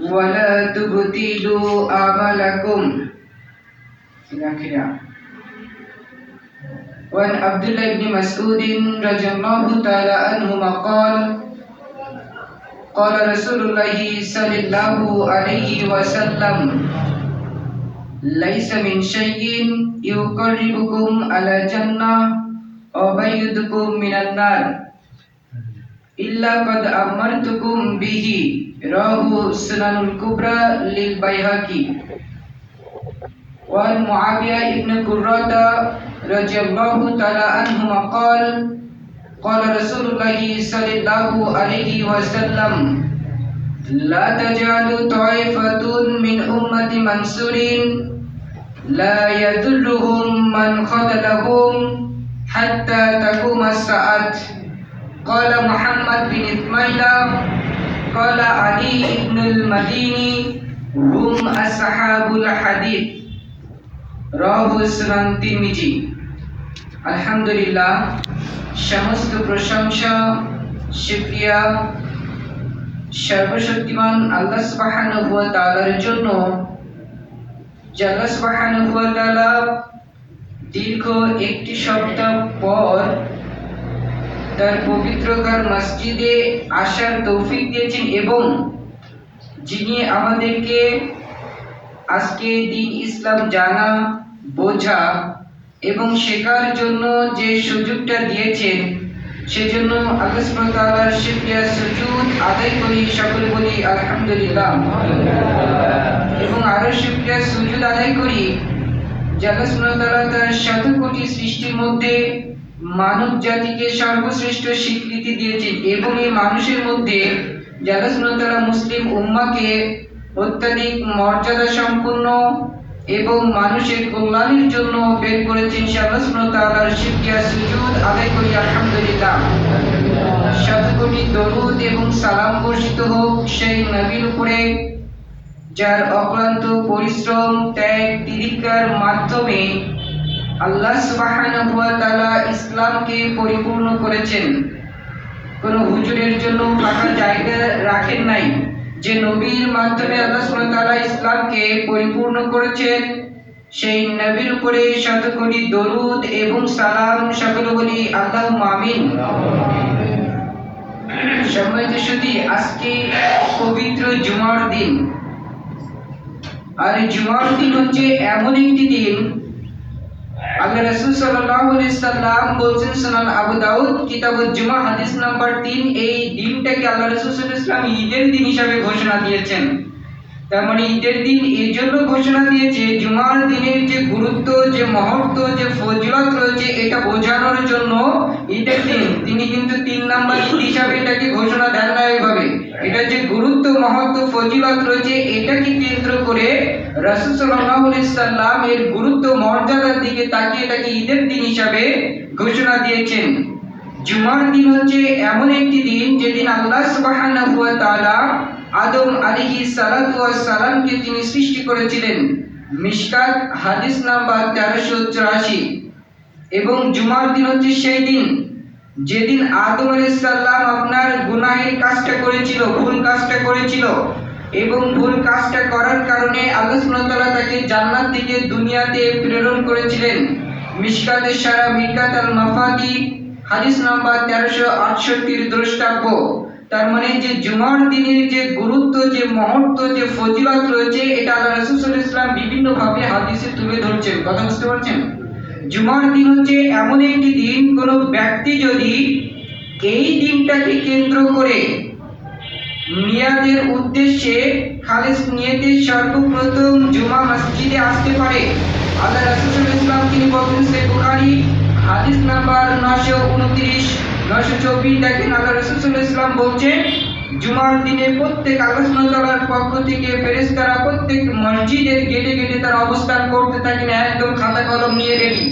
ولا تبطلوا أعمالكم إلى آخره وعن عبد الله بن مسعود رضي الله تعالى عنهما قال قال رسول الله صلى الله عليه وسلم ليس من شيء يقربكم على جنة وبيدكم من النار إلا قد أمرتكم به رواه السنن الكبرى للبيهقي وعن معاوية بن قرة رضي الله تعالى عنهما قال قال رسول الله صلى الله عليه وسلم لا تجعل طائفة من أمة منصورين لا يذلهم من خذلهم حتى تقوم الساعة. قال محمد بن إسماعيل قال علي بن المديني هم أصحاب الحديث রহু সুনান তিরমিজি আলহামদুলিল্লাহ সমস্ত প্রশংসা শুকরিয়া সর্বশক্তিমান আল্লাহ সুবহানাহু ওয়া তাআলার জন্য যে আল্লাহ সুবহানাহু ওয়া তাআলা দীর্ঘ একটি সপ্তাহ পর তার পবিত্রকার মসজিদে আসার তৌফিক দিয়েছেন এবং যিনি আমাদেরকে আজকে দিন ইসলাম জানা, বোঝা এবং শেখার জন্য যে সুযোগটা দিয়েছেন, সেজন্য ওয়া তাআলার সুজুদ আদায় করি, সকলে বলি আলহামদুলিল্লাহ। এবং আরও শুকরিয়া সুজুদ আদায় করি তাআলা তার শত কোটি সৃষ্টির মধ্যে মানব জাতিকে সর্বশ্রেষ্ঠ স্বীকৃতি দিয়েছেন এবং এই মানুষের মধ্যে সুবহানাহু মুসলিম উম্মাকে অত্যাধিক মর্যাদা সম্পন্ন এবং মানুষের কল্যাণের জন্য বের করেছেন সে আল্লাহ সুবহানাহু ওয়া তাআলার শুকরিয়া, সুজুদ আদায় করি, আলহামদুলিল্লাহ। শত কোটি দরুদ এবং সালাম বর্ষিত হোক সেই নবীর উপরে যার অক্লান্ত পরিশ্রম, ত্যাগ তিরিকার মাধ্যমে আল্লাহ তাআলা ইসলামকে পরিপূর্ণ করেছেন। কোনো হুজুরের জন্য ফাঁকা জায়গা রাখেন নাই। যে নবীর মাধ্যমে আল্লাহ তাআলা ইসলামকে পরিপূর্ণ করেছেন সেই নবীর উপরে শত কোটি দরুদ এবং সালাম সকলে বলি আল্লাহুম্মা আমিন। সম্মানিত সুধী আজকে পবিত্র জুমার দিন। আর জুমার দিন হচ্ছে এমন একটি দিন আল্লাহ রাসূল সাল্লাল্লাহু সাল্লাম বলছেন, সুনান আবু দাউদ, কিতাবুল জুমা, হাদিস নাম্বার 3 এই দিনটাকে আল্লাহ রাসূল সাল্লাল্লাহু আলাইহি ঈদের দিন হিসাবে ঘোষণা দিয়েছেন। তার মানে ঈদের দিন এই জন্য ঘোষণা দিয়েছে, জুমার দিনের যে গুরুত্ব, যে মহত্ব, যে ফজিলত রয়েছে, এটা বোঝানোর জন্য ঈদের দিন তিনি কিন্তু তিন নাম্বার ঈদ হিসাবে এটাকে ঘোষণা দেন না এইভাবে। এটা যে গুরুত্ব, মহত্ব, ফজিলত রয়েছে, এটাকে কেন্দ্র করে রাসূল সাল্লাম এর গুরুত্ব, মর্যাদার দিকে তাকিয়ে এটাকে ঈদের দিন হিসাবে ঘোষণা দিয়েছেন। জুমার দিন হচ্ছে এমন একটি দিন যেদিন আল্লাহ তাআলা আদম আলিহি সালামকে তিনি সৃষ্টি করেছিলেন। মিশকাত হাদিস নাম্বার 1384 এবং জুমার দিন হচ্ছে সেই দিন, যেদিন আদম আলাইহিস সালাম আপনার গুনাহের কাজটা করেছিল, ভুল কাজটা করেছিল। এবং ভুল কাজটা করার কারণে আল্লাহ সুবহানাহু তাকে জান্নাত থেকে দুনিয়াতে প্রেরণ করেছিলেন। মিশকাতে সারা মিকাত আল মাফাতি হাদিস নাম্বার তেরোশো আটষট্টির দ্রষ্টাব্য। তার মানে যে জুমার দিনের যে গুরুত্ব, যে মহত্ব, যে ফজিলত রয়েছে, এটা আল্লাহ রাসূল সাল্লাল্লাহু আলাইহি বিভিন্ন ভাবে হাদিসে তুলে ধরছেন। কথা বুঝতে পারছেন? জুমার দিন হচ্ছে এমন একটি দিন, কোন ব্যক্তি যদি এই দিনটাকে কেন্দ্র করে নিয়াদের উদ্দেশ্যে খালিস নিয়তে সর্বপ্রথম জুমা মসজিদে আসতে পারে। আল্লাহ রাসূল ওয়াসাল্লাম, তিনি বলেন, সে বুখারী, হাদিস নাম্বার 929 924 দেখেন আল্লাহ জুমার দিনে প্রত্যেক পক্ষ থেকে ফেরেশতারা প্রত্যেক মসজিদের গেটে গেটে তারা অবস্থান করতে থাকেন একদম খাতা কলম নিয়ে রেডি।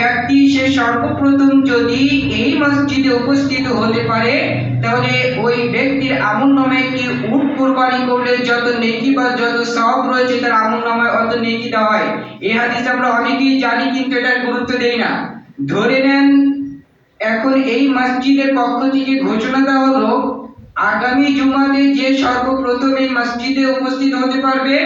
ব্যক্তি সে সর্বপ্রথম যদি এই মসজিদে উপস্থিত হতে পারে, তাহলে ওই ব্যক্তির আমল নামে কি উট কোরবানি করলে যত নেকি বা যত সব রয়েছে তার আমল নামে অত নেকি দেওয়া হয়। এই হাদিস আমরা অনেকেই জানি, কিন্তু এটার গুরুত্ব দেই না। ধরে নেন এখন এই মসজিদের পক্ষ থেকে ঘোষণা দেওয়া হলো, আগামী জুমাতে যে সর্বপ্রথম এই মসজিদে উপস্থিত হতে পারবে,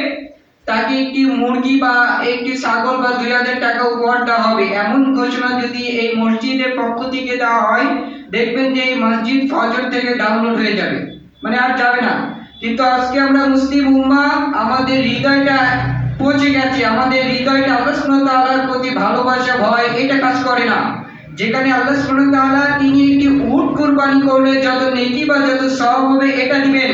তাকে একটি মুরগি বা একটি ছাগল বা দুই হাজার টাকা উপহার দেওয়া হবে। এমন ঘোষণা যদি এই মসজিদের পক্ষ থেকে দেওয়া হয়, দেখবেন যে এই মসজিদ ফজর থেকে ডাউনলোড হয়ে যাবে। মানে আর যাবে না। কিন্তু আজকে আমরা মুসলিম উম্মা, আমাদের হৃদয়টা পচে গেছে, আমাদের হৃদয়টা আল্লাহ প্রতি ভালোবাসা ভয়, এটা কাজ করে না। যেখানে আল্লাহ সুবহানাহু তাআলা তিনি একটি উট কুরবানি করলে যত নেকি বা যত সওয়াব হবে এটা দিবেন।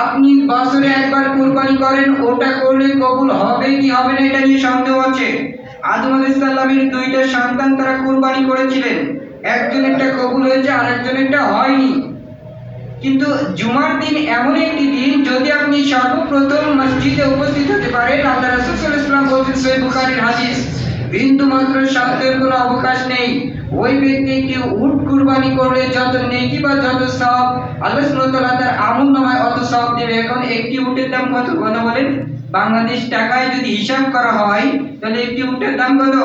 আপনি বছরে একবার কুরবানি করেন, ওটা করলে কবুল হবে কি হবে না এটা নিয়ে সন্দেহ আছে। আদম আলাইহিস সালামের দুইটা সন্তান তারা কুরবানি করেছিলেন। একজনেরটা কবুল হয়েছে আর একজনেরটা হয়নি। কিন্তু জুমার দিন এমন একটি দিন, যদি আপনি সর্বপ্রথম মসজিদে উপস্থিত হতে পারেন, আল্লাহ রাসূল সাল্লাল্লাহু আলাইহি ওয়াসাল্লাম বলছেন, সহিহ বুখারীর হাদিস। বিন্দু মাত্র সন্দেহের কোনো অবকাশ নেই। ওই ব্যক্তি কি উট কুরবানি করলে যত নেকি বা যত সব আল্লাহ ওয়া তার আমল নামায় অত সব দেবে। এখন একটি উটের দাম কত? কথা বলেন। বাংলাদেশ টাকায় যদি হিসাব করা হয়, তাহলে একটি উটের দাম কত?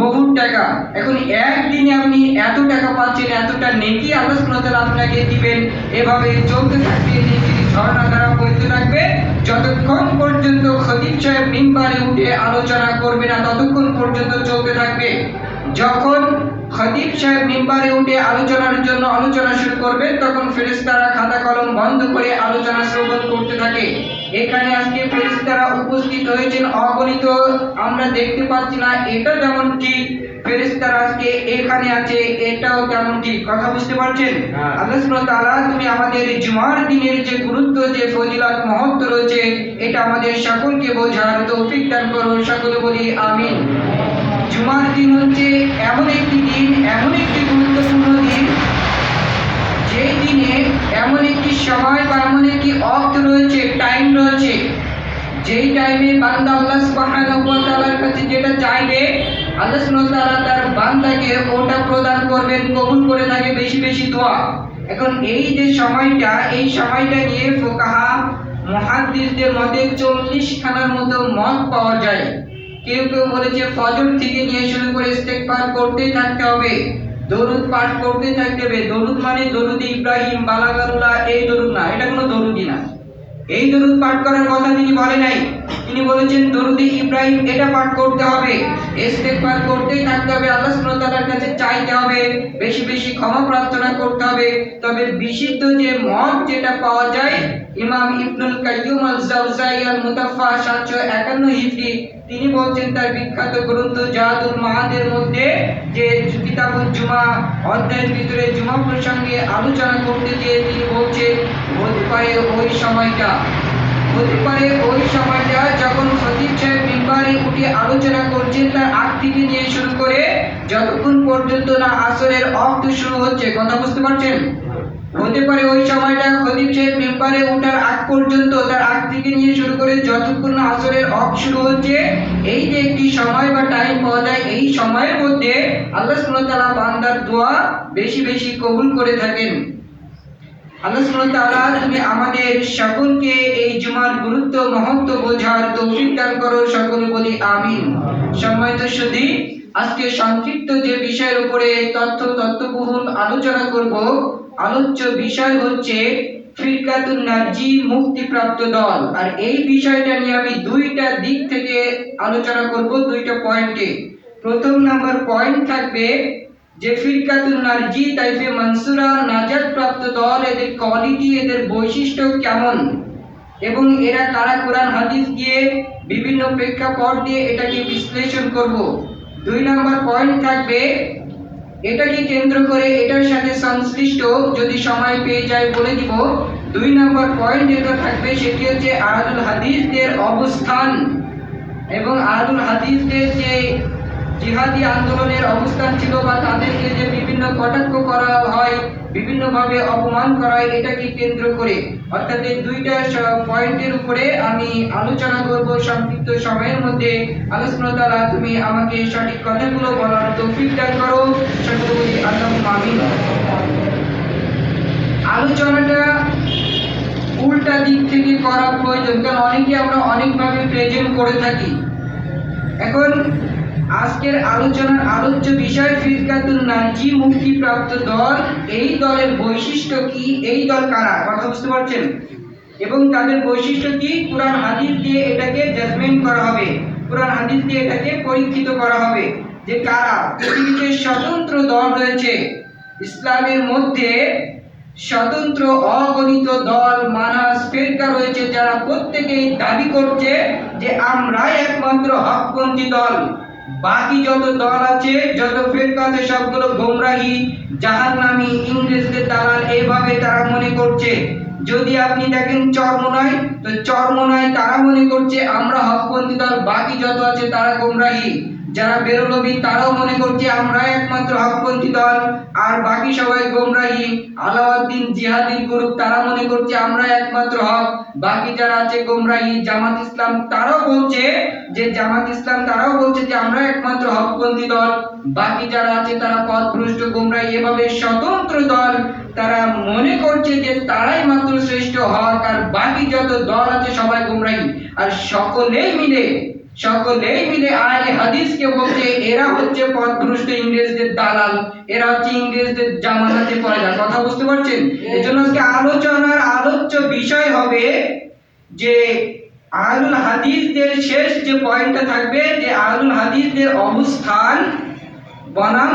বহুত টাকা। এখন একদিনে আপনি এত টাকা পাচ্ছেন, এতটা নেকি আল্লাহ সুবহানাহু আপনাকে দিবেন। এভাবে চলতে থাকবে নেকির ঝর্ণা দ্বারা যতক্ষণ পর্যন্ত খতিব সাহেব মিম্বারে উঠে আলোচনা করবে না ততক্ষণ পর্যন্ত চলতে থাকবে। যখন খতিব সাহেব মিম্বারে উঠে আলোচনার জন্য আলোচনা শুরু করবে তখন ফেরেশতারা খাতা কলম বন্ধ করে আলোচনা শ্রবণ করতে থাকে। এখানে আজকে ফেরেশতারা উপস্থিত হয়েছেন অগণিত আমরা দেখতে পাচ্ছি না এটা যেমন ঠিক ফেরেশতারা আজকে এখানে আছে এটাও তেমন ঠিক কথা বুঝতে পারছেন? হ্যাঁ। আল্লাহ তাআলা তুমি আমাদের জুমার দিনের যে গুরুত্ব যে ফজিলত মহত্ব রয়েছে এটা আমাদের সকলকে বোঝার তৌফিক দান করো সকলে বলি আমিন। জুমার দিন হচ্ছে এমন একটি দিন, এমন একটি গুরুত্বপূর্ণ দিন। যেই দিনে এমন একটি সময় বা এমন একটি অক্ত রয়েছে টাইম রয়েছে, যেই টাইমে বান্দা আল্লাহ সুবহানাহু কাছে যেটা চাইবে, আল্লাহ সুবহানাহু তার বান্দাকে ওটা প্রদান করবেন, কবুল করে থাকে বেশি বেশি দোয়া। এখন এই যে সময়টা, এই সময়টা নিয়ে ফোকাহা, মুহাদ্দিসদের মতে চল্লিশ খানার মতো মত পাওয়া যায়। কেউ কেউ বলেছে, ফজর থেকে নিয়ে শুরু করে ইস্তেগফার করতে থাকতে হবে, দরুদ পাঠ করতে থাকতে হবে। দরুদ মানে দরুদ ইব্রাহিম, বালাগারুল্লাহ, এই দরুদ না, এটা কোনো দরুদই না। এই দরুদ পাঠ করার কথা তিনি বলে নাই। তিনি বলেছেন দরুদি ইব্রাহিম এটা পাঠ করতে হবে। ইস্তেগফার করতেই থাকতে হবে। আল্লাহ সুবহানাহু তাআলার কাছে চাইতে হবে। বেশি বেশি ক্ষমা প্রার্থনা করতে হবে। তবে বিশুদ্ধ যে মত যেটা পাওয়া যায়, ইমাম ইবনুল কাইয়্যুম আল জাওজাই আল মুতাফা 751 হিজরি, তিনি বলছেন, তার বিখ্যাত গ্রন্থ জাহাদুল মাহাদের মধ্যে যে কিতাবুল জুমা, অধ্যায়ের ভিতরে জুমা প্রসঙ্গে আলোচনা করতে গিয়ে তিনি বলছেন হতে পারে ওই সময়টা পারে ওই সময়টা যখন খতিব সাহেব মিম্বারে উঠে আলোচনা করছেন, তার আগ থেকে নিয়ে শুরু করে যতক্ষণ পর্যন্ত না আসরের অক্ত শুরু হচ্ছে, কথা বুঝতে পারছেন? হতে পারে ওই সময়টা খতিব সাহেব মেম্বারে ওঠার আগ পর্যন্ত তার আগ থেকে নিয়ে শুরু করে যতক্ষণ আসরের অফ শুরু হচ্ছে, এই যে একটি সময় বা টাইম পাওয়া যায়, এই সময়ের মধ্যে আল্লাহ তাআলা বান্দার দোয়া বেশি বেশি কবুল করে থাকেন। আলোচনা করব, আলোচ্য বিষয় হচ্ছে মুক্তিপ্রাপ্ত দল। আর এই বিষয়টা নিয়ে আমি দুইটা দিক থেকে আলোচনা করব, দুইটা পয়েন্টে। প্রথম নাম্বার পয়েন্ট থাকবে যে ফিরকাতুন নারজি তাইফে মনসুরা নাজাত প্রাপ্ত দল, এদের কোয়ালিটি, এদের বৈশিষ্ট্য কেমন? এবং এরা কারা? কোরআন, হাদিস দিয়ে বিভিন্ন প্রেক্ষাপট দিয়ে এটাকে বিশ্লেষণ করব। দুই নম্বর পয়েন্ট থাকবে, এটাকে কেন্দ্র করে এটার সাথে সংশ্লিষ্ট যদি সময় পেয়ে যায় বলে দিব। দুই নম্বর পয়েন্ট যেটা থাকবে, সেটি হচ্ছে আহলুল হাদিসদের অবস্থান এবং আহাদুল হাদিসদের যে জিহাদি আন্দোলনের অবস্থান ছিল বা তাদেরকে যে বিভিন্ন কটাক্ষ করা হয়, বিভিন্নভাবে অপমান করা হয়, এটাকে কেন্দ্র করে। অর্থাৎ এই দুইটা পয়েন্টের উপরে আমি আলোচনা করব সংক্ষিপ্ত সময়ের মধ্যে। আলোচনা দ্বারা তুমি আমাকে সঠিক কথাগুলো বলার তৌফিক দান করো। সকলে বলি আল্লাহ আমিন। আলোচনাটা উল্টা দিক থেকে করা প্রয়োজন, কারণ অনেকে আমরা অনেকভাবে প্রেজেন্ট করে থাকি। এখন আজকের আলোচনার আলোচ্য বিষয় ফিরকাতুন নাজি মুক্তিপ্রাপ্ত দল, এই দলের বৈশিষ্ট্য কি, এই দল কারা, কথা বুঝতে পারছেন? এবং তাদের বৈশিষ্ট্য কি, কোরআন, হাদিস দিয়ে এটাকে জাজমেন্ট করা হবে, কোরআন, হাদিস দিয়ে এটাকে পরীক্ষিত করা হবে যে কারা পৃথিবীতে স্বতন্ত্র দল রয়েছে। ইসলামের মধ্যে স্বতন্ত্র অগণিত দল মানাস ফেরকা রয়েছে যারা প্রত্যেকেই দাবি করছে যে আমরাই একমাত্র হকপন্থী দল। বাকি যত দল আছে, যত ফেরকা আছে, সবগুলো গোমরাহি, জাহান্নামী, ইংরেজদের দালাল, এভাবে তারা মনে করছে। যদি আপনি দেখেন চর্ম নয় তো চর্ম নয় তারা মনে করছে, আমরা হকপন্থী দল, বাকি যত আছে তারা গোমরাহি। যারা বেরোলবি তারাও মনে করছে আমরা একমাত্র হকপন্থী দল। আর বাকি সবাই গোমরাহি, আলাউদ্দিন জিহাদির গ্রুপ, তারা মনে করছে আমরা একমাত্র হক। বাকি যারা আছে গোমরাহি, জামাত ইসলাম, তারাও বলছে যে, জামাত ইসলাম, তারাও বলছে যে আমরা একমাত্র হকপন্থী দল। বাকি যারা আছে, তারা পথভ্রষ্ট গোমরাহি। এভাবে স্বতন্ত্র দল, তারা মনে করছে যে তারাই মাত্র শ্রেষ্ঠ হক। আর বাকি যত দল আছে, সবাই গোমরাহি। আর সকলেই মিলে সকলেই মিলে আহলে হাদিসকে বলছে, এরা হচ্ছে পথভ্রষ্ট ইংরেজদের দালাল, এরা হচ্ছে ইংরেজদের জামানাতে পয়দা কথা বুঝতে পারছেন? এজন্য আজকে আলোচনার আলোচ্য বিষয় হবে যে আহলুল হাদিসদের শেষ যে পয়েন্টটা থাকবে, যে আহলুল হাদিসদের অবস্থান, বনাম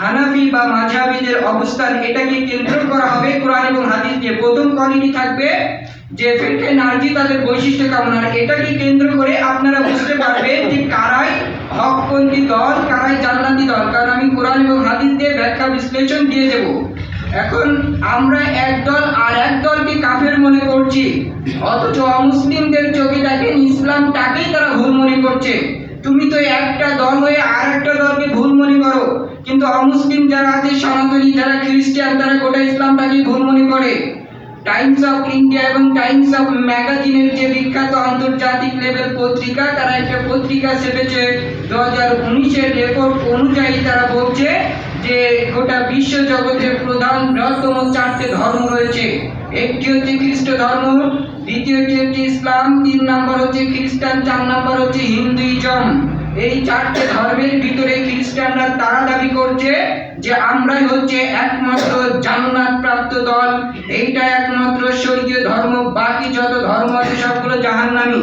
হানাফি বা মাঝাবিদের অবস্থান, এটাকে কেন্দ্র করা হবে কোরআন এবং হাদিস দিয়ে প্রথম কোয়ালিটি থাকবে যে ফিরকে নার্জি তাদের বৈশিষ্ট্য কেমন আর এটাকে কেন্দ্র করে আপনারা বুঝতে পারবেন যে কারাই হকপন্থী দল, কারাই জান্নাতি দল? কারণ আমি কোরআন এবং হাদিস দিয়ে ব্যাখ্যা বিশ্লেষণ দিয়ে দেব। এখন আমরা এক দল আর এক দলকে কাফের মনে করছি, অথচ অমুসলিমদের চোখে দেখেন ইসলামটাকেই তারা ভুল মনে করছে। তুমি তো একটা দল হয়ে আর একটা দলকে ভুল মনে করো, কিন্তু অমুসলিম যারা আছে, সনাতনী যারা খ্রিস্টান, তারা গোটা ইসলামটাকে ভুল মনে করে। টাইমস অফ ইন্ডিয়া এবং টাইমস অফ ম্যাগাজিনের যে বিখ্যাত আন্তর্জাতিক লেভেল পত্রিকা, তারা একটা পত্রিকা ছেপেছে দু হাজার উনিশের রেকর্ড অনুযায়ী তারা বলছে যে গোটা বিশ্ব জগতের প্রধান বৃহত্তম চারটে ধর্ম রয়েছে। একটি হচ্ছে খ্রিস্ট ধর্ম, দ্বিতীয়টি হচ্ছে ইসলাম, তিন নম্বর হচ্ছে খ্রিস্টান, চার নম্বর হচ্ছে হিন্দুইজম। এই চারটে ধর্মের ভিতরে খ্রিস্টানরা তারা দাবি করছে যে আমরাই হচ্ছে একমাত্র জান্নাত প্রাপ্ত দল। এইটা একমাত্র স্বর্গীয় ধর্ম, বাকি যত ধর্ম আছে সবগুলো জাহান্নামী।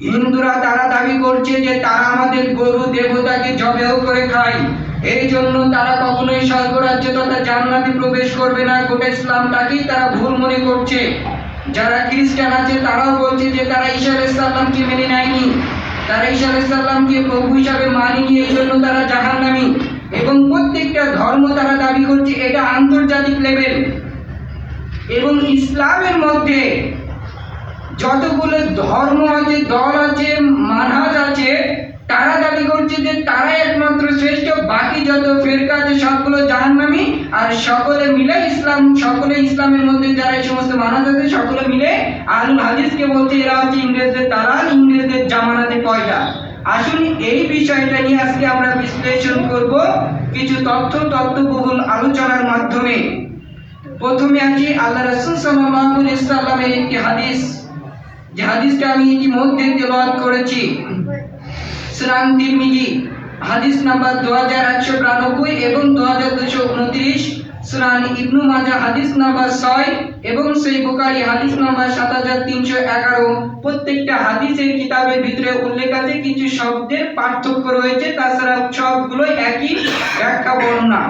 হিন্দুরা তারা দাবি করছে যে তারা আমাদের গরু দেবতাকে জবেহ করে খায়। এই জন্য তারা কখনোই স্বর্গরাজ্য তথা জান্নাতে প্রবেশ করবে না। গোটা ইসলামটাকেই তারা ভুল মনে করছে। যারা খ্রিস্টান আছে তারাও বলছে যে তারা ঈশা আলাইসাল্লামকে মেনে নেয়নি। তারা ঈশা আলাইসাল্লামকে প্রভু হিসাবে মানেনি এই জন্য তারা জাহান নামি এবং প্রত্যেকটা ধর্ম তারা দাবি করছে, এটা আন্তর্জাতিক লেভেল এবং ইসলামের মধ্যে যতগুলো ধর্ম আছে, দল আছে, মানহাজ আছে তারা দাবি করছে যে তারা একমাত্র শ্রেষ্ঠ, বাকি যত ফেরকা আছে সবগুলো জাহান্নামী আর সকলে মিলে ইসলাম, সকলে ইসলামের মধ্যে যারা এই সমস্ত মানহাজ আছে, সকলে মিলে আলুল হাদিসকে বলছে, এরা হচ্ছে ইংরেজদের দালাল, ইংরেজদের জামানাতে পয়দা আসুন এই বিষয়টা নিয়ে আজকে আমরা বিশ্লেষণ করব কিছু তথ্য, তথ্যবহুল আলোচনার মাধ্যমে। প্রথমে আছি আল্লাহ রসুল সাল্লাল্লাহু আলাইহি সাল্লামের একটি হাদিস। যে হাদিসটা আমি ইতিমধ্যে তেলাওয়াত করেছি। সুনান তিরমিজি হাদিস নাম্বার দু হাজার একশো বিরানব্বই এবং দু হাজার দুশো উনত্রিশ সুনান ইবনু মাজা হাদিস নাম্বার ছয় এবং সেই বুকারি হাদিস নাম্বার সাত হাজার তিনশো এগারো। প্রত্যেকটা হাদিসের কিতাবের ভিতরে উল্লেখ আছে, কিছু শব্দের পার্থক্য রয়েছে, তাছাড়া সবগুলোই একই ব্যাখ্যা বর্ণনা।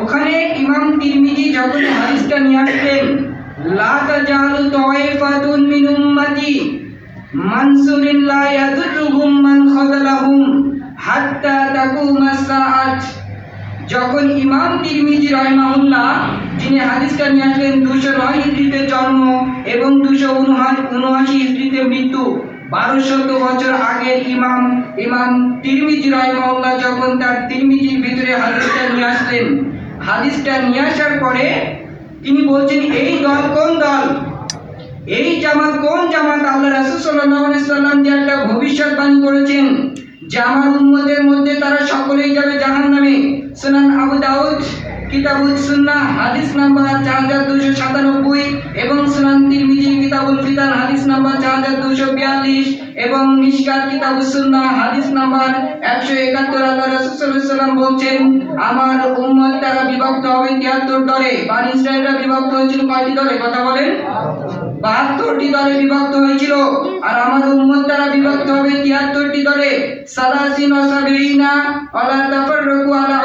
ওখানে ইমাম তিরমিজি যখন হাদিসটা নিয়ে আসলেন, লা তাজালু তাইফাতুন মিন উম্মতি মানসুরিন লা ইয়াদুরুহুম মান খাযালাহুম হাত্তা তাকুমা সাআত। যখন ইমাম তিরমিজি রহমাহুল্লাহ, যিনি হাদিসটা নিয়ে আসলেন দুশো নয় হিজড়িতে জন্ম এবং দুশো উনআশি হিজড়িতে মৃত্যু, বারোশত বছর আগের ইমাম ইমাম তিরমিজি রহমাহুল্লাহ যখন তার তিরমিজির ভিতরে হাদিসটা নিয়ে আসলেন, হাদিসটা নিয়ে আসার পরে তিনি বলছেন, এই দল কোন দল? এই জামাত কোন জামাত? আল্লাহ রাসূল আলাইহি সাল্লাম যে একটা ভবিষ্যৎবাণী করেছেন যে আমার উম্মতের মধ্যে তারা সকলেই যাবে জাহান্নামে। সুনান আবু দাউদ, কিতাবুল সুন্নাহ, হাদিস নাম্বার চার হাজার দুশো সাতানব্বই এবং সুনান তিরমিজি কিতাবুল ফিতান হাদিস নাম্বার চার হাজার দুশো বিয়াল্লিশ এবং মিশকাত কিতাবুল সুন্নাহ, হাদিস নাম্বার একশো একাত্তর। আল্লাহ রাসূলুল্লাহ সাল্লাম বলছেন, আমার উম্মত তারা বিভক্ত হবে তিয়াত্তর দলে, বানি ইসরায়েলরা বিভক্ত হয়েছিল কয়টি দলে? কথা বলেন। বাহাত্তরটি দলে বিভক্ত হয়েছিল। আর আমার উম্মত দ্বারা বিভক্ত হবে, তিয়াত্তরটি দলে আলা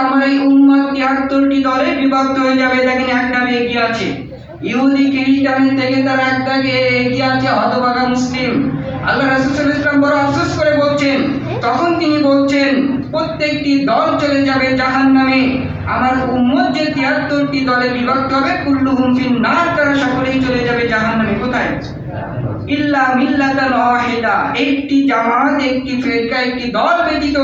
আমার এই উম্মত তিয়াত্তরটি দলে বিভক্ত হয়ে যাবে। দেখেন এক নামে এগিয়ে আছে। ইহুদি খ্রিস্টানের থেকে তারা এক এগিয়ে আছে, হতভাগা মুসলিম। আল্লাহ রাসূল ওয়াসাল্লাম বড় আফসোস করে বলছেন তখন তিনি বলছেন, প্রত্যেকটি দল চলে যাবে জাহান্নামে। আমার উম্মত যে তিয়াত্তরটি দলে বিভক্ত হবে, কুল্লুহুম ফিন নার তারা সকলেই চলে যাবে জাহান্নামে। কোথায়? ইল্লা মিল্লাতান ওয়াহিদা। একটি জামাত, একটি ফিরকা, একটি দল ব্যতীত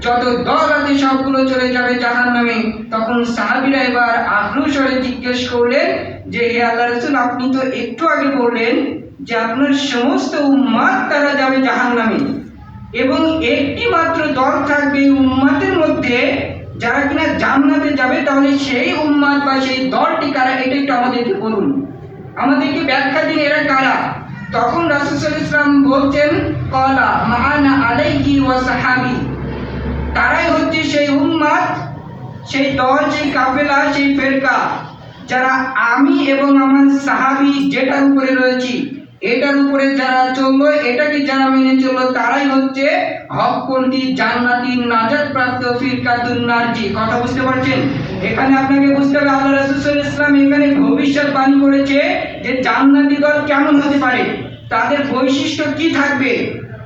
যত দল আছে, সবগুলো চলে যাবে জাহান্নামে। তখন সাহাবীরা এবার আক্রোশরে জিজ্ঞেস করলেন যে, হে আল্লাহ রাসূল, আপনি তো একটু আগে বললেন যে, আপনার সমস্ত উম্মাত তারা যাবে জাহান্নামে। এবং একটি মাত্র দল থাকবে উম্মাতের মধ্যে। যারা কিনা জান্নাতে যাবে, তাহলে সেই উম্মাত বা সেই দলটি কারা, এটা একটু আমাদেরকে বলুন। আমাদেরকে ব্যাখ্যা দিন এরা কারা। তখন রাসূল ইসলাম বলছেন, কলা মাহানা আলাইহি ওয়া সাহাবি। তারাই হচ্ছে সেই উম্মাত সেই দল, সেই কাফেলা, সেই ফেরকা। যারা আমি এবং আমার সাহাবি যেটার উপরে রয়েছি এটার উপরে যারা চলল এটাকে যারা মেনে চলল? তারাই হচ্ছে হকপন্থী, জান্নাতি নাজাদ প্রাপ্ত ফিরকাতুন নারজি কথা বুঝতে পারছেন? এখানে আপনাকে বুঝতে হবে, আল্লাহ রাসুল ইসলাম এখানে ভবিষ্যৎ ভবিষ্যৎবাণী করেছে যে জান্নাতি দল কেমন হতে পারে? তাদের বৈশিষ্ট্য কি থাকবে?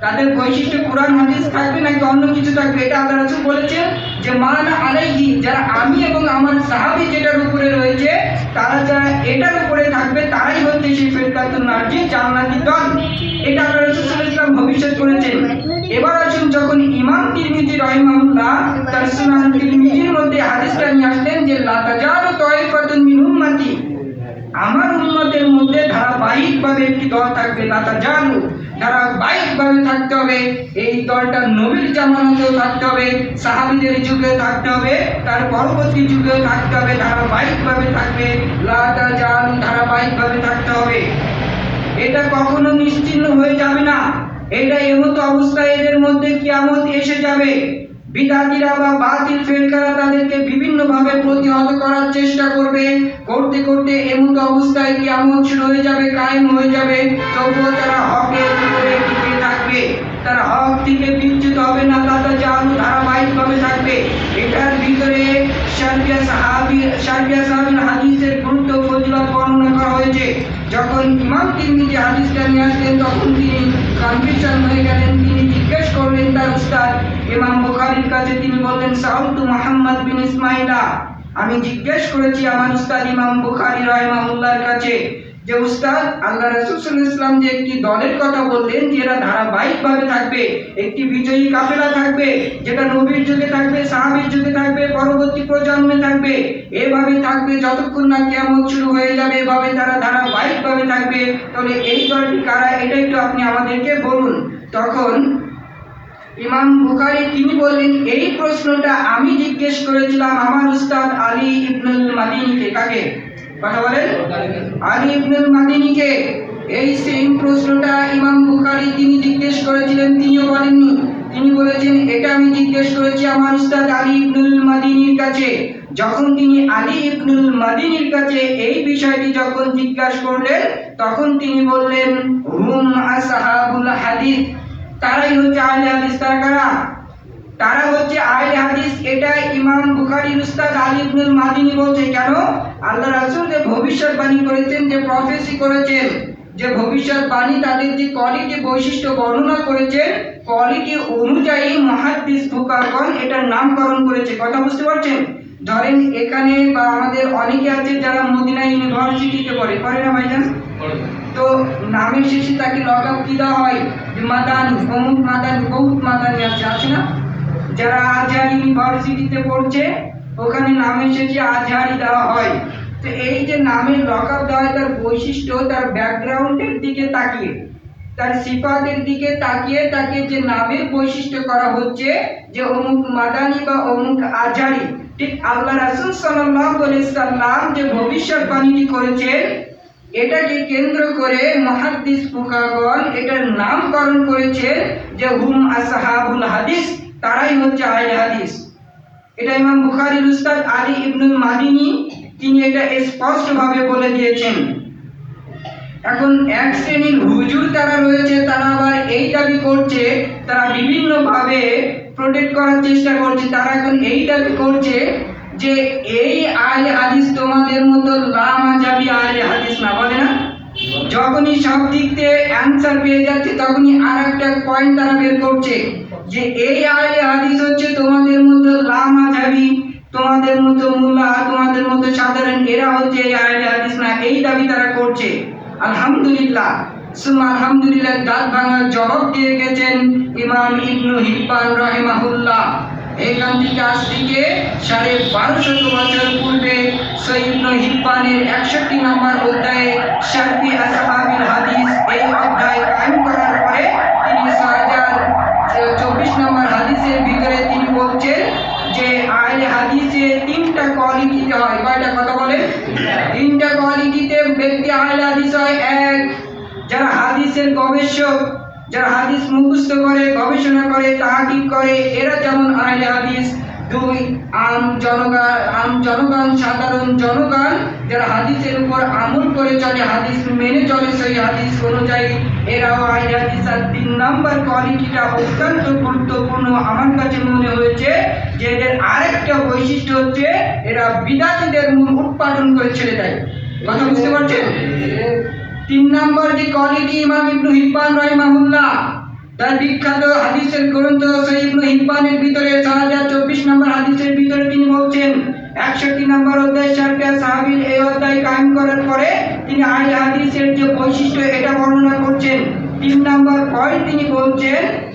তাদের বৈশিষ্ট্য কোরআন, হাদিস থাকবে নাকি অন্য কিছু থাকবে। এটা আল্লাহ রাসূল বলেছেন যে মানা আলাইহি, যারা আমি এবং আমার সাহাবী যেটার উপরে রয়েছে, তারা যারা এটার উপরে থাকবে, তারাই হচ্ছে সেই ফেরকাতুন নারজি, জান্নাতি দল। এটা আল্লাহ রাসূল ওয়াসাল্লাম ভবিষ্যৎ করেছেন। এবার আসুন যখন ইমাম তিরমিজি রাহিমাহুল্লাহ তার সুনান তিরমিজির মধ্যে হাদিসটা নিয়ে আসলেন যে, লা তাজালু তায়ফাতুন মিন উম্মতি। আমার উন্মতের মধ্যে ধারাবাহিকভাবে একটি দল থাকবে লাতা জানু ধারাবাহিকভাবে থাকতে হবে, এই দলটা নবীর জামানতেও থাকতে হবে, সাহাবিদের যুগে থাকতে হবে, তার পরবর্তী যুগেও থাকতে হবে ধারাবাহিকভাবে থাকবে লাতা জানু ধারাবাহিকভাবে থাকতে হবে। এটা কখনো নিশ্চিন্ন হয়ে যাবে না। এটা এমতো অবস্থায় এদের মধ্যে কিয়ামত এসে যাবে। বিদাতিরা বা বাতিল ফেরকারা তাদেরকে বিভিন্নভাবে প্রতিহত করার চেষ্টা করবে। করতে করতে এমতো অবস্থায় কি শুরু হয়ে যাবে, কায়েম হয়ে যাবে। তবুও তারা হকের উপরে থাকবে। তারা হক থেকে বিচ্যুত হবে না তাদের জানু ধারাবাহিকভাবে থাকবে, এটার ভিতরে শারবিয়া সাহাবি শারবিয়া সাহাবির হাদিসের গুরুত্ব ফজিলত বর্ণনা করা হয়েছে। যখন ইমাম হাদিসটা নিয়ে আসলেন, তখন তিনি কনফিউশন হয়ে গেলেন, তিনি জিজ্ঞেস করলেন তার উস্তাদ, ইমাম বুখারীর কাছে তিনি বললেন সাউতু মুহাম্মদ বিন ইসমাইলা। আমি জিজ্ঞেস করেছি আমার উস্তাদ ইমাম বুখারী রাহিমাহুল্লাহর কাছে যে উস্তাদ, আল্লাহ রাসূল ইসলাম যে একটি দলের কথা বললেন যে এরা ধারাবাহিকভাবে থাকবে, একটি বিজয়ী কাফেলা থাকবে, যেটা নবীর যুগে থাকবে, সাহাবীর যুগে থাকবে, পরবর্তী প্রজন্মে থাকবে, এভাবে থাকবে যতক্ষণ না কেমন শুরু হয়ে যাবে, এভাবে তারা ধারাবাহিকভাবে থাকবে। তাহলে এই দলটি কারা? এটা একটু আপনি আমাদেরকে বলুন। তখন ইমাম বুখারী তিনি বললেন, এই প্রশ্নটা আমি জিজ্ঞেস করেছিলাম আমার উস্তাদ আলী ইবনুল মাদিনীকে কাকে? কথা বলেন? আলী ইবনুল মাদিনীকে এই সেম প্রশ্নটা ইমাম বুখারী তিনি জিজ্ঞেস করেছিলেন, তিনিও বলেননি। তিনি বলেছেন, এটা আমি জিজ্ঞেস করেছি আমার উস্তাদ আলী ইবনুল মাদিনীর কাছে। যখন তিনি আলী ইবনুল মাদিনীর কাছে এই বিষয়টি যখন জিজ্ঞাসা করলেন, তখন তিনি বললেন, হুম আসহাবুল হাদিস। তারাই হচ্ছে আহলে হাদিস, তারা কারা? তারা হচ্ছে আহলে হাদিস এটা ইমাম বুখারীর উস্তাদ আলী ইবনুল মাদিনী বলছে, কেন? আল্লাহ রাসূল যে ভবিষ্যৎবাণী করেছেন, যে প্রফেসি করেছেন, যে ভবিষ্যৎবাণী তাদের যে কোয়ালিটি বৈশিষ্ট্য বর্ণনা করেছেন কোয়ালিটি অনুযায়ী মহাদ্দিস ফুকারগণ এটার নামকরণ করেছে। কথা বুঝতে পারছেন? ধরেন এখানে বা আমাদের অনেকে আছে যারা মদিনা ইউনিভার্সিটিতে পড়ে। পড়ে না ভাইজান? তো নামের শেষে তাকে লগ আপ কি দেওয়া হয়? যে মাদানি, অমুক মাদানি, বহুত মাদানি আছে আছে না? যারা আজহার ইউনিভার্সিটিতে পড়ছে, ওখানে নামের এসেছে আজহারি দেওয়া হয়। তো এই যে নামের লক আপ দেওয়া তার বৈশিষ্ট্য, তার ব্যাকগ্রাউন্ডের দিকে তাকিয়ে, তার সিফাতের দিকে তাকিয়ে, তাকে যে নামের বৈশিষ্ট্য করা হচ্ছে, যে অমুক মাদানি বা অমুক আজহারি ঠিক আল্লাহ রাসূল সাল্লাম যে ভবিষ্যৎবাণীটি করেছেন, এটাকে কেন্দ্র করে মুহাদ্দিস ফুকাগণ এটার নামকরণ করেছে যে হুম আসাহাবুল হাদিস। তারাই হচ্ছে আহলে হাদিস। এটা ইমাম বুখারীর উস্তাদ আলী ইবনুল মাদিনী তিনি এটা স্পষ্টভাবে বলে দিয়েছেন। এখন এক শ্রেণির হুজুর তারা রয়েছে, তারা আবার এই দাবি করছে, তারা বিভিন্ন ভাবে প্রোটেক্ট করার চেষ্টা করছে। তারা এখন এই দাবি করছে যে এই আহলে হাদিস তোমাদের মতো লামাজাবি আহলে হাদিস না, বলে না? যখনই সব দিক থেকে অ্যান্সার পেয়ে যাচ্ছে, তখনই আর একটা পয়েন্ট তারা বের করছে। যে এই আহলে হাদিস হচ্ছে, তোমাদের মতো লামাজাবি তোমাদের মতো মুল্লা, তোমাদের মতো সাধারণ, এরা হচ্ছে এই আহলে হাদিস না, এই দাবি তারা করছে। আলহামদুলিল্লাহ। আলহামদুলিল্লাহ, দাঁত ভাঙার জবাব দিয়ে গেছেন ইমাম ইবনু হিব্বান রহিমাহুল্লাহ। এখান থেকে আজ থেকে সাড়ে বারোশত বছর পূর্বে সৈয়দ হিব্বানের একষট্টি নম্বর অধ্যায়ে শারফি আসহাবিল হাদিস এই অধ্যায় কায়েম কোয়ালিটিতে হয় কয়টা কথা বলে? তিনটা কোয়ালিটিতে ব্যক্তি আহলে হাদিস হয় এক। যারা হাদিসের গবেষক, যারা হাদিস মুখস্থ করে, গবেষণা করে তাহাকিক করে, এরা যেমন আহলে হাদিস দুই আম জনগণ আম জনগণ সাধারণ জনগণ যারা হাদিসের উপর আমল করে চলে হাদিস মেনে চলে সেই হাদিস অনুযায়ী এরাও আহলে হাদিস আর তিন নম্বর কোয়ালিটিটা অত্যন্ত গুরুত্বপূর্ণ। আমার কাছে মনে হয়েছে যে এদের আরেকটা বৈশিষ্ট্য হচ্ছে এরা বিদাতিদের মূল উৎপাদন করে ছেড়ে দেয়। কথা বুঝতে পারছেন? তিন নম্বর যে কোয়ালিটি ইমাম ইবনু হিব্বান রাহিমাহুল্লাহ তার বিখ্যাত হাদিসের গ্রন্থ সহিহ ইবনু ভিতরে ছয় হাজার চব্বিশ নম্বর হাদিসের ভিতরে তিনি বলছেন, একষট্টি নম্বর অধ্যায় সারফিয়া সাহাবির এই অধ্যায় কায়েম করার পরে তিনি আহলে হাদিসের যে বৈশিষ্ট্য এটা বর্ণনা করছেন। তিন নম্বর পয়েন্ট তিনি বলছেন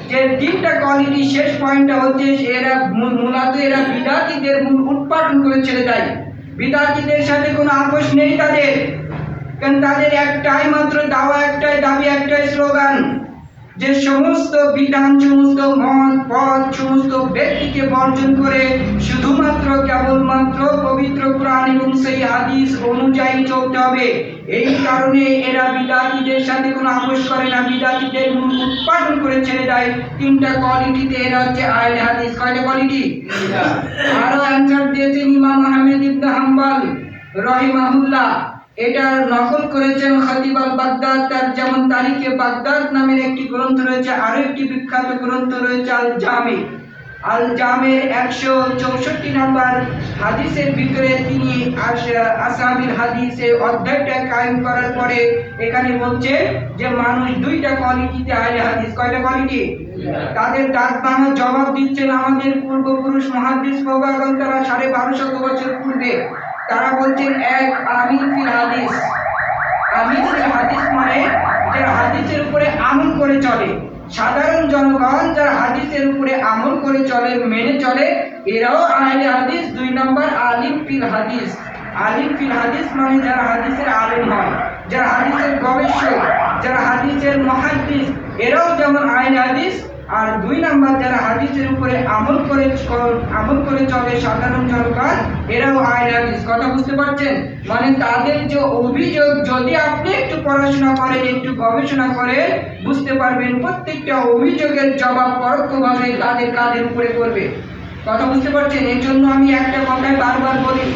যে তিনটা কোয়ালিটি শেষ পয়েন্টটা হচ্ছে এরা মূল- মূলত এরা বিদাতিদের মূল উৎপাদন করে ছেড়ে দেয়। বিদাতিদের সাথে কোনো আপোষ নেই তাদের। কারণ তাদের একটাই মাত্র দাওয়া, একটাই দাবি, একটাই স্লোগান। যে সমস্ত বিধান সমস্ত মত পথ সমস্ত ব্যক্তিকে বর্জন করে শুধুমাত্র কেবলমাত্র পবিত্র কোরআন এবং সেই হাদিস অনুযায়ী চলতে হবে। এই কারণে এরা বিদাতিদের সাথে কোনো আপোষ করে না। বিদাতিদের মূল উৎপাদন করে ছেড়ে দেয়। তিনটা কোয়ালিটিতে এরা হচ্ছে আহলে হাদিস। কয়টা কোয়ালিটি? আরও অ্যান্সার দিয়েছেন ইমাম আহমেদ ইবনে হাম্বল রহিমাহুল্লাহ। এটা নকল করেছেন খতিব আল বাগদাদ তার যেমন তারিখে বাগদাদ নামের একটি গ্রন্থ রয়েছে আরও একটি বিখ্যাত গ্রন্থ রয়েছে আল জামি আল জামের একশো চৌষট্টি নম্বর হাদিসের ভিতরে তিনি আস- আসামিল হাদিসে অধ্যায়টা কায়েম করার পরে এখানে বলছে যে, মানুষ দুইটা কোয়ালিটিতে আহলে হাদিস। কয়টা কোয়ালিটি? তাদের দাঁত ভাঙা জবাব দিচ্ছেন আমাদের পূর্বপুরুষ মহাদিস প্রভাগন তারা সাড়ে বারোশত বছর পূর্বে। তারা বলছেন, এক আমিন ফিল হাদিস। আমিন ফিল হাদিস মানে যারা হাদিসের উপরে আমল করে চলে। সাধারণ জনগণ যারা হাদিসের উপরে আমল করে চলে, মেনে চলে, এরাও আহলে হাদিস, দুই নম্বর আলিম ফিল হাদিস। আলিম ফিল হাদিস মানে যারা হাদিসের আলেম হয়, যারা হাদিসের গবেষক, যারা হাদিসের মহাদিস এরাও যেমন আহলে হাদিস আর দুই নাম্বার যারা হাদিসের উপরে আমল করে আমল করে চলে সাধারণ জনগণ, এরাও আইন হাদিস। কথা বুঝতে পারছেন? মানে তাদের যে অভিযোগ, যদি আপনি একটু পড়াশোনা করেন, একটু গবেষণা করেন, বুঝতে পারবেন প্রত্যেকটা অভিযোগের জবাব পরোক্ষভাবে তাদের কাঁধের উপরে করবে কথা বুঝতে পারছেন? এর জন্য আমি একটা কথাই বারবার বলি,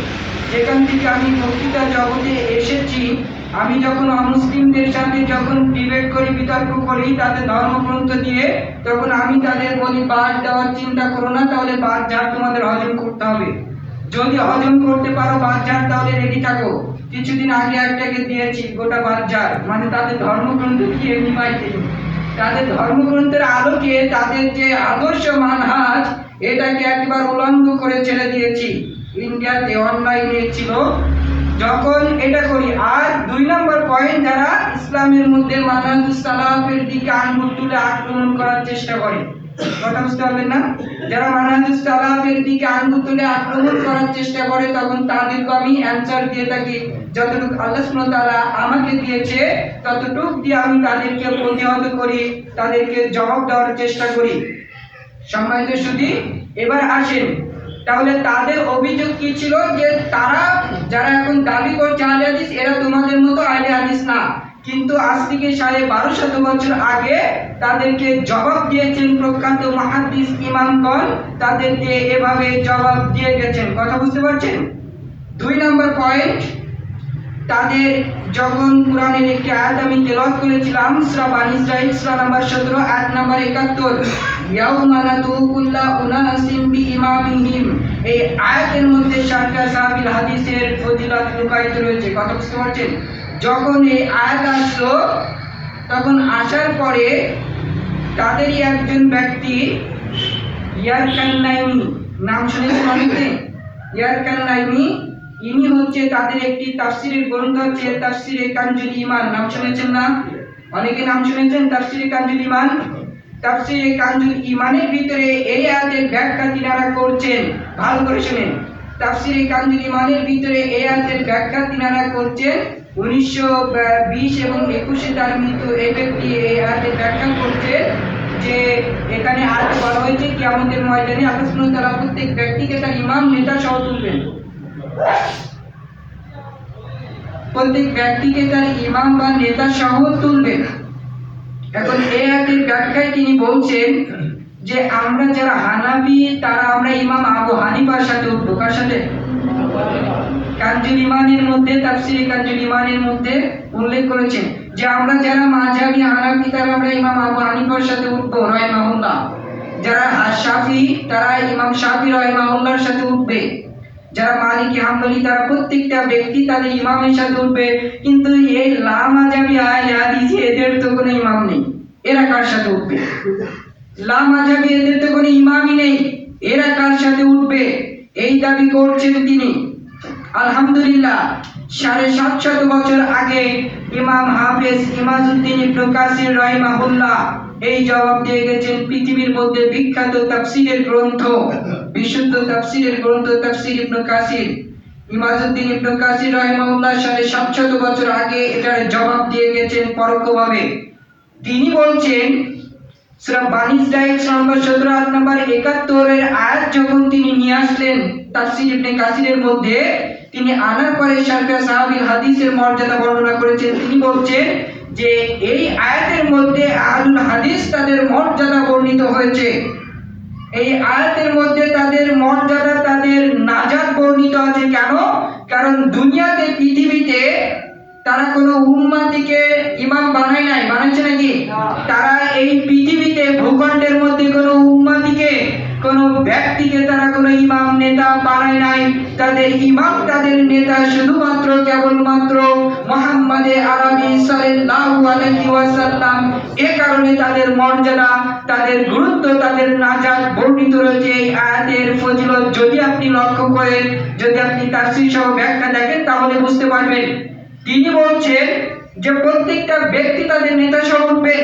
যেখান থেকে আমি বক্তৃতা জগতে এসেছি আমি যখন অমুসলিমদের সাথে যখন ডিবেট করি, বিতর্ক করি তাদের ধর্মগ্রন্থ দিয়ে তখন আমি তাদের বলি, বাদ দেওয়ার চিন্তা করো না, তাহলে বাদ ঝাড় তোমাদের হজম করতে হবে। যদি হজম করতে পারো, বাদ ঝাড়, তাহলে রেডি থাকো। কিছুদিন আগে একটাকে দিয়েছি, গোটা বাদ ঝাড়। মানে তাদের ধর্মগ্রন্থ দিয়ে এমনি পাইতে তাদের ধর্মগ্রন্থের আলোকে তাদের যে আদর্শ মানহাজ, এটাকে একবার উলঙ্গ করে ছেড়ে দিয়েছি। ইন্ডিয়াতে অনলাইনে ছিল যখন এটা করি, আর দুই নম্বর পয়েন্ট যারা ইসলামের মধ্যে সালাফের দিকে আঙ্গুল তুলে আক্রমণ করার চেষ্টা করে। কথা বুঝতে পারবেন না? যারা মানাজুস সালাফের দিকে আঙ্গুল তুলে আক্রমণ করার চেষ্টা করে, তখন তাদেরকে আমি অ্যান্সার দিয়ে থাকি, যতটুকু আল্লাহ তারা আমাকে দিয়েছে, ততটুক দিয়ে আমি তাদেরকে প্রতিহত করি, তাদেরকে জবাব দেওয়ার চেষ্টা করি। সম্মানিত শুধু এবার আসেন। তাহলে তাদের অভিযোগ কি ছিল? যে তারা যারা এখন দাবি করছে আলে হাদিস, এরা তোমাদের মতো আলে হাদিস না। কিন্তু আজ থেকে সাড়ে বারো শত বছর আগে তাদেরকে জবাব দিয়েছেন প্রখ্যাত মহাদিস ইমামগণ। তাদেরকে এভাবে জবাব দিয়ে গেছেন। কথা বুঝতে পারছেন? দুই নম্বর পয়েন্ট তাদের যখন কোরআনের একটি আয়াত আমি তেলাওয়াত করেছিলাম, সূরা বানি ইসরাইল সূরা নাম্বার 17 আয়াত নাম্বার 71 ইয়াউমা নাতু কুল্লা উনাসিম বিইমামিহিম। এই আয়াতের মধ্যে সাতটা সাহাবীর হাদিসের ফজিলত লুকায়িত রয়েছে। কথা বুঝতে পারছেন? যখন এই আয়াত আসলো, তখন আসার পরে তাদেরই একজন ব্যক্তি ইয়ারকান নাইমি নাম শুনেছেন অনেকে? ইয়ারকান নাইমি ইনি হচ্ছে তাদের একটি তাফসিরের গ্রন্থ হচ্ছে তাফসিরে কাঞ্জুল ইমান নাম শুনেছেন না? অনেকে নাম শুনেছেন তাফসিরে কাঞ্জুল ইমান তাফসিরে কাঞ্জুল ইমানের ভিতরে এই আয়াতের ব্যাখ্যা তিনারা করছেন। ভালো করে শুনেন। তাফসিরে কাঞ্জুল ইমানের ভিতরে এই আয়াতের ব্যাখ্যা তিনারা করছেন। উনিশশো বিশ এবং একুশে তার মৃত্যু এই ব্যক্তি এই আয়াতের ব্যাখ্যা করছে যে এখানে আয়াতে বলা হয়েছে কি আমাদের ময়দানে ওয়া তাআলা প্রত্যেক ব্যক্তিকে তার ইমাম নেতা সহ তুলবেন। প্রত্যেক ব্যক্তিকে তার ইমাম বা নেতা সহ তুলবেন এখন এই আয়াতের ব্যাখ্যায় তিনি বলছেন যে আমরা যারা হানাবি তারা আমরা ইমাম আবু হানিফার সাথে উঠবো কার সাথে? কাঞ্জুল ইমানের মধ্যে, তাফসিরে কাঞ্জুল ইমানের মধ্যে উল্লেখ করেছেন যে আমরা যারা মাঝহাবি হানাফি, তারা আমরা ইমাম আবু হানিফার সাথে উঠবো, রাহিমাহুল্লাহ। যারা শাফি, তারা ইমাম শাফি, রাহিমাহুল্লাহর সাথে উঠবে। যারা মালিকি হাম্বলি তারা প্রত্যেকটা ব্যক্তি তাদের ইমামের সাথে উঠবে। কিন্তু এই লামাজাবি আহলে হাদিস, এদের তো কোনো ইমাম নেই। এরা কার সাথে উঠবে? লামাজাবি এদের তো কোনো ইমামই নেই। এরা কার সাথে উঠবে? এই দাবি করছেন তিনি। আলহামদুলিল্লাহ, সাড়ে সাতশত বছর আগে ইমাম হাফেজ ইমাজউদ্দিন ইবনে কাসির রাহিমাহুল্লাহ এই জবাব দিয়ে গেছেন পৃথিবীর মধ্যে বিখ্যাত তাফসীরের গ্রন্থ। বিশুদ্ধ তাফসীরের গ্রন্থ তাফসীর ইবনে কাসির ইমাজউদ্দিন ইবনে কাসির রাহিমাহুল্লাহ সাড়ে সাতশত বছর আগে এটার জবাব দিয়ে গেছেন পরোক্ষভাবে। তিনি বলছেন, সূরা বানি ইসরাইল সূরা নম্বর 17 আয়াত নম্বর 71 এর আয়াত যখন তিনি নিয়ে আসলেন তাফসীর ইবনে কাসিরের মধ্যে, তিনি আনার পরে শারফে সাহাবীর হাদিসের মর্যাদা বর্ণনা করেছেন। তিনি বলছেন যে, এই আয়াতের মধ্যে আহলুল হাদিস তাদের মর্যাদা বর্ণিত হয়েছে। এই আয়াতের মধ্যে তাদের মর্যাদা তাদের নাজাত বর্ণিত আছে কেন? কারণ দুনিয়াতে পৃথিবীতে তারা কোনো উম্মাতিকে ইমাম বানায় নাই। বানাইছে নাকি? তারা এই পৃথিবীতে ভূখণ্ডের মধ্যে কোনো উম্মাতিকে কোনো ব্যক্তিকে তারা কোনো ইমাম নেতা বানায় নাই। তাদের ইমাম তাদের নেতা শুধুমাত্র কেবলমাত্র মোহাম্মদে আরবি সাল্লাল্লাহু আলাইহি ওয়াসাল্লাম এ কারণে তাদের মর্যাদা, তাদের গুরুত্ব, তাদের নাজাত বর্ণিত রয়েছে এই আয়াতের ফজিলত। যদি আপনি লক্ষ্য করেন, যদি আপনি তাফসীর সহ ব্যাখ্যা দেখেন, তাহলে বুঝতে পারবেন। তিনি বলছেন যে প্রত্যেকটা ব্যক্তি তাদের নেতা সহ উঠবেন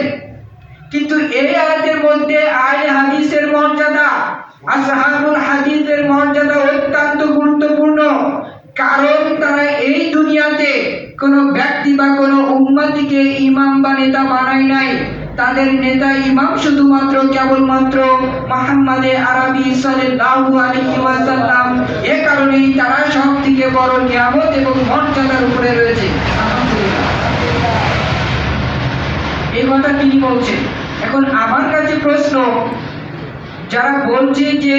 কিন্তু এই আয়াতের মধ্যে আহলে হাদিসের মর্যাদা, আসহাবুল হাদিসের মর্যাদা অত্যন্ত গুরুত্বপূর্ণ। কারণ তারা এই দুনিয়াতে কোনো ব্যক্তি বা কোনো উম্মতিকে ইমাম বা নেতা বানায় নাই। তাদের নেতা ইমাম শুধুমাত্র কেবলমাত্র মোহাম্মদে আরবি সাল্লাল্লাহু এ কারণেই তারা সব থেকে বড় নিয়ামত এবং মর্যাদার উপরে রয়েছে। এই কথা তিনি বলছেন। এখন আমার কাছে প্রশ্ন, যারা বলছে যে